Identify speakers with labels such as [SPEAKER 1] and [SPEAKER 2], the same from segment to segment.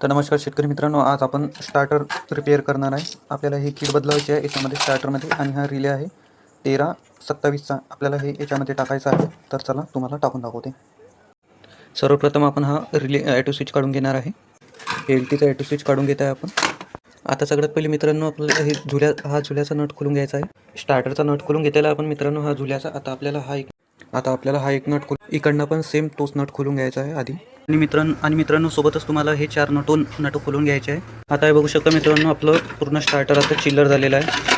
[SPEAKER 1] तर नमस्कार शेतकरी मित्रांनो आज आपण स्टार्टर रिपेअर करणार आहे. आपल्याला ही किट बदलायची आहे याच्यामध्ये स्टार्टरमध्ये आणि हा रिले आहे. तेरा सत्तावीसचा आपल्याला हे याच्यामध्ये टाकायचा आहे. तर चला तुम्हाला टाकून दाखवते. सर्वप्रथम आपण हा रिले ॲटो स्विच काढून घेणार आहे. हेल्टीचा ॲटो स्विच काढून घेत आहे आपण. आता सगळ्यात पहिले मित्रांनो आपल्याला हे झुल्या हा झुल्याचा नट खोलून घ्यायचा आहे. स्टार्टरचा नट खोलून घेतलेला आपण मित्रांनो हा झुल्याचा आता आपल्याला हा एक आता आपल्याला हा एक नट खोल इकडनं पण सेम तोच नट खोलून घ्यायचा आहे आधी. आणि मित्रांनो आणि मित्रांनो सोबतच तुम्हाला हे चार नटून नट खोलून घ्यायचे आहे. आता हे बघू शकता मित्रांनो आपलं पूर्ण स्टार्टर आता चिल्लर झालेलं आहे.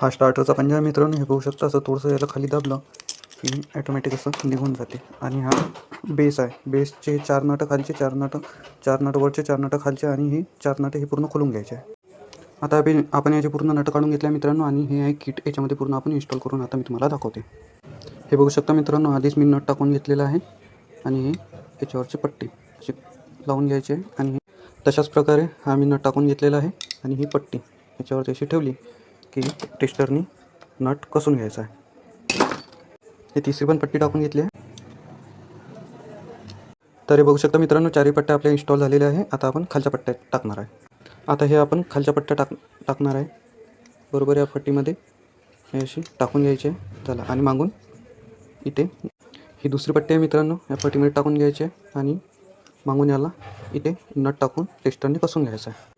[SPEAKER 1] हा स्टार्टरचा पंजा मित्रांनो हे बघू शकता असं थोडंसं याला खाली दाबलं की ॲटोमॅटिक असं निघून जाते. आणि हा बेस आहे. बेसचे चार नटं खालचे चार नटं चार नटं वरचे चार नटं खालचे आणि हे चार नटं हे पूर्ण खोलून घ्यायचे आहे. आता आपण आपण याचे पूर्ण नटं काढून घेतल्या मित्रांनो आणि हे आहे किट याच्यामध्ये पूर्ण आपण इन्स्टॉल करून आता मी तुम्हाला दाखवते. हे बघू शकता मित्रांनो आधीच मी नट टाकून घेतलेलं आहे. आणि हे याच्यावरची पट्टी अशी लावून घ्यायची आहे आणि हे तशाच प्रकारे हा मी नट टाकून घेतलेला आहे आणि ही पट्टी याच्यावरती अशी ठेवली की टेस्टरनी नट कसून घ्यायचा आहे. हे तिसरी पण पट्टी टाकून घेतली आहे. तर हे बघू शकता मित्रांनो चारही पट्ट्या आपल्या इन्स्टॉल झालेल्या आहे. आता आपण खालच्या पट्ट्या टाकणार आहे. आता हे आपण खालच्या पट्ट्या टाक टाकणार आहे. बरोबर या पट्टीमध्ये हे अशी टाकून घ्यायची. आहे चला आणि मागून इथे ही दुसरी पट्टी आहे मित्रांनो. या पट्टीमध्ये टाकून घ्यायची आहे आणि मागून याला इथे नट टाकून टेस्टरने कसून घ्यायचं आहे.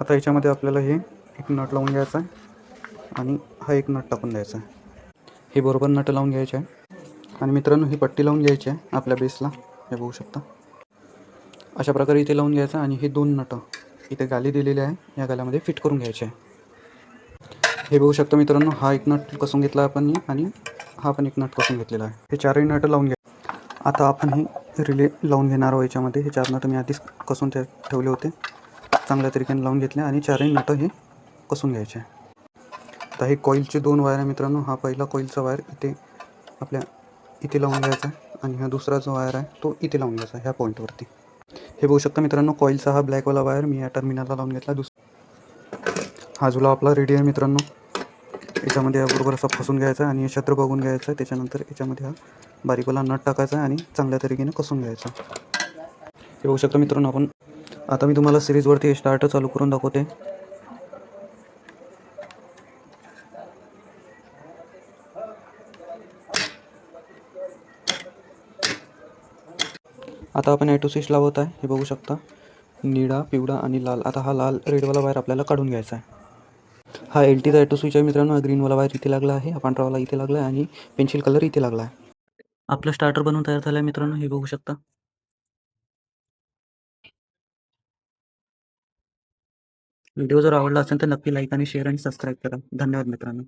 [SPEAKER 1] आता याच्यामध्ये आपल्याला हे एक नट लावून घ्यायचं आहे आणि हा एक नट टाकून द्यायचा आहे. हे बरोबर नट लावून घ्यायचे आहे. आणि मित्रांनो ही पट्टी लावून घ्यायची आहे आपल्या बेसला. हे बघू शकता. अशा प्रकारे इथे लावून घ्यायचं आणि हे दोन नटं इथे गाली दिलेली आहे. या गाल्यामध्ये फिट करून घ्यायचे आहे. हे बघू शकता मित्रांनो हा एक नट कसून घेतला आपण आणि हा पण एक नट कसून घेतलेला आहे. हे चारही नट लावून घ्या. आता आपण हे रिले लावून घेणार आहोत याच्यामध्ये. हे चार नट मी आधीच कसून ठेवले होते. चांगल्या तरीक्याने लावून घेतले आणि चारही नटं हे कसून घ्यायचे. आता हे कॉईलचे दोन वायर आहे मित्रांनो. हा पहिला कॉईलचा वायर इथे आपल्या इथे लावून घ्यायचा आहे आणि हा दुसरा जो वायर आहे तो इथे लावून घ्यायचा ह्या पॉईंटवरती हे बघू शकता मित्रांनो कॉईलचा हा ब्लॅकवाला वायर मी या टर्मिनलला लावून घेतला. दुसरा हा जुला आपला रेडी आहे मित्रांनो. याच्यामध्ये हा बरोबर असा फसून घ्यायचा आणि हे छत्र बघून घ्यायचं आहे. त्याच्यानंतर याच्यामध्ये हा बारीकवाला नट टाकायचा आणि चांगल्या तरीकेने कसून घ्यायचा. हे बघू शकता मित्रांनो आपण आता मी तुम्हाला सिरीजवरती स्टार्टर चालू करून दाखवते. आता आपण ॲटोसिस लावत आहे. हे बघू शकता. निळा पिवळा आणि लाल. आता हा लाल रेडवाला वायर आपल्याला काढून घ्यायचा आहे. हा एल टीचा ॲटोसिच आहे मित्रांनो हा ग्रीनवाला वायर इथे लागला आहे. हा पांढरावाला इथे लागला आहे आणि पेन्सिल कलर इथे लागला आहे. आपलं स्टार्टर बनवून तयार झालं आहे मित्रांनो. हे बघू शकता. व्हिडिओ जर आवडला असेल तर नक्की लाईक आणि शेअर आणि सबस्क्राईब करा. धन्यवाद मित्रांनो.